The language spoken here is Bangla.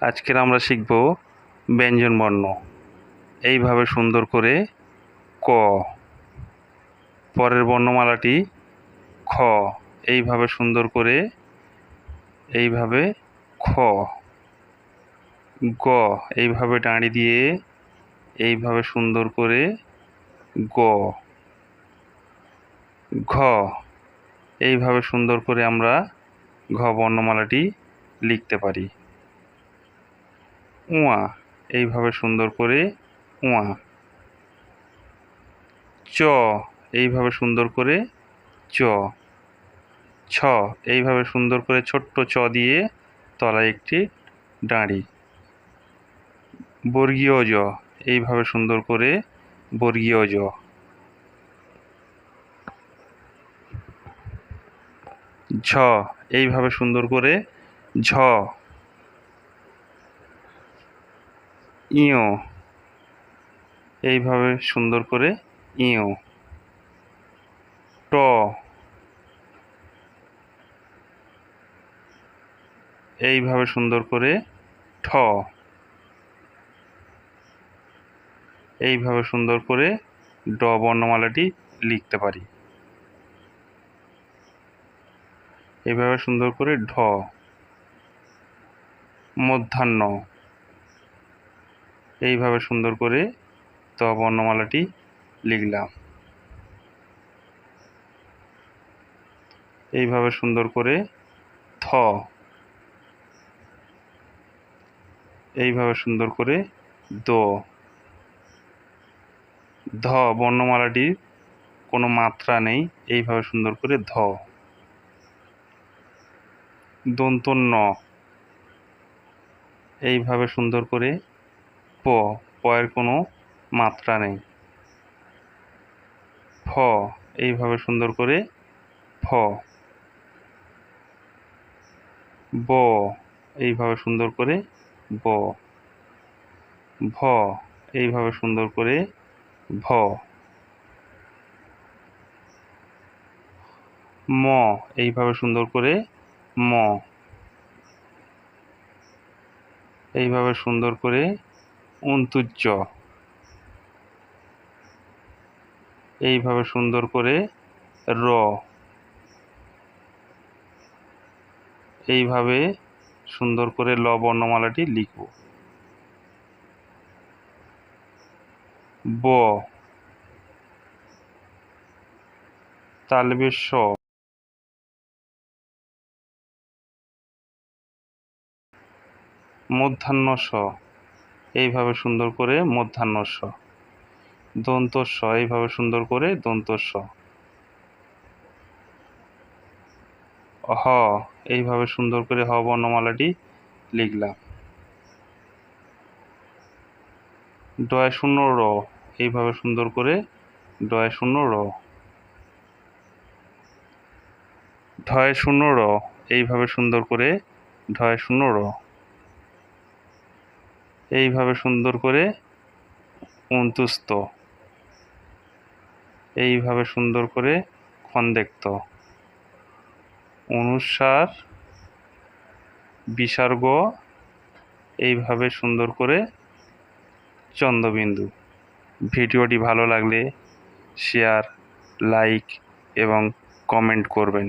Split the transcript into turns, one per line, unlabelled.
আজকের আমরা শিখব ব্যঞ্জন বর্ণ। এইভাবে সুন্দর করে ক। পরের বর্ণমালাটি খ। এইভাবে সুন্দর করে এইভাবে খ। গ। এইভাবে দাঁড়ি দিয়ে এইভাবে সুন্দর করে গ। ঘ। এইভাবে সুন্দর করে আমরা ঘ বর্ণমালাটি লিখতে পারি। উয়া এইভাবে সুন্দর করে উয়া চ, এইভাবে সুন্দর করে চ। ছ, এইভাবে সুন্দর করে ছোট্ট চ দিয়ে তলায় একটি দাঁড়ি বর্গীয় জ, এইভাবে সুন্দর করে বর্গীয় জ। ঝ, এইভাবে সুন্দর করে ঝ। ইয় এইভাবে সুন্দর করে ইয় ট। এইভাবে সুন্দর করে ঠ। এইভাবে সুন্দর করে ড বর্ণমালাটি লিখতে পারি। এইভাবে সুন্দর করে ঢ। মধ্যাহ্ন। এইভাবে সুন্দর করে ত বর্ণমালাটি লিখলাম। এইভাবে সুন্দর করে থ। এইভাবে সুন্দর করে দ। ধ বর্ণমালাটির কোনো মাত্রা নেই, এইভাবে সুন্দর করে ধ। দন্ত ন এইভাবে সুন্দর করে প পয়ের কোনো মাত্রা নেই। ফ, এইভাবে সুন্দর করে ফ। ব, এইভাবে সুন্দর করে ব। ভ, এইভাবে সুন্দর করে ভ। ম, এইভাবে সুন্দর করে ম। এইভাবে সুন্দর করে অন্তুজ্জ এইভাবে সুন্দর করে র। এইভাবে সুন্দর করে ল বর্ণমালাটি লিখব। ব। তালবে স। মধ্যাহ্ন স। এইভাবে সুন্দর করে মধ্যাহ্ন স দন্ত স এইভাবে সুন্দর করে দন্ত স হ, এইভাবে সুন্দর করে হ বর্ণমালাটি লিখলাম। ডয় শূন্য র, এইভাবে সুন্দর করে ডয় শূন্য র। ঢয় শূন্য র, এইভাবে সুন্দর করে ঢয় শূন্য র। এইভাবে সুন্দর করে অন্তুস্ত এইভাবে সুন্দর করে খন্দেক্ত। অনুসার বিসর্গ এইভাবে সুন্দর করে চন্দ্রবিন্দু। ভিডিওটি ভালো লাগলে শেয়ার লাইক এবং কমেন্ট করবেন।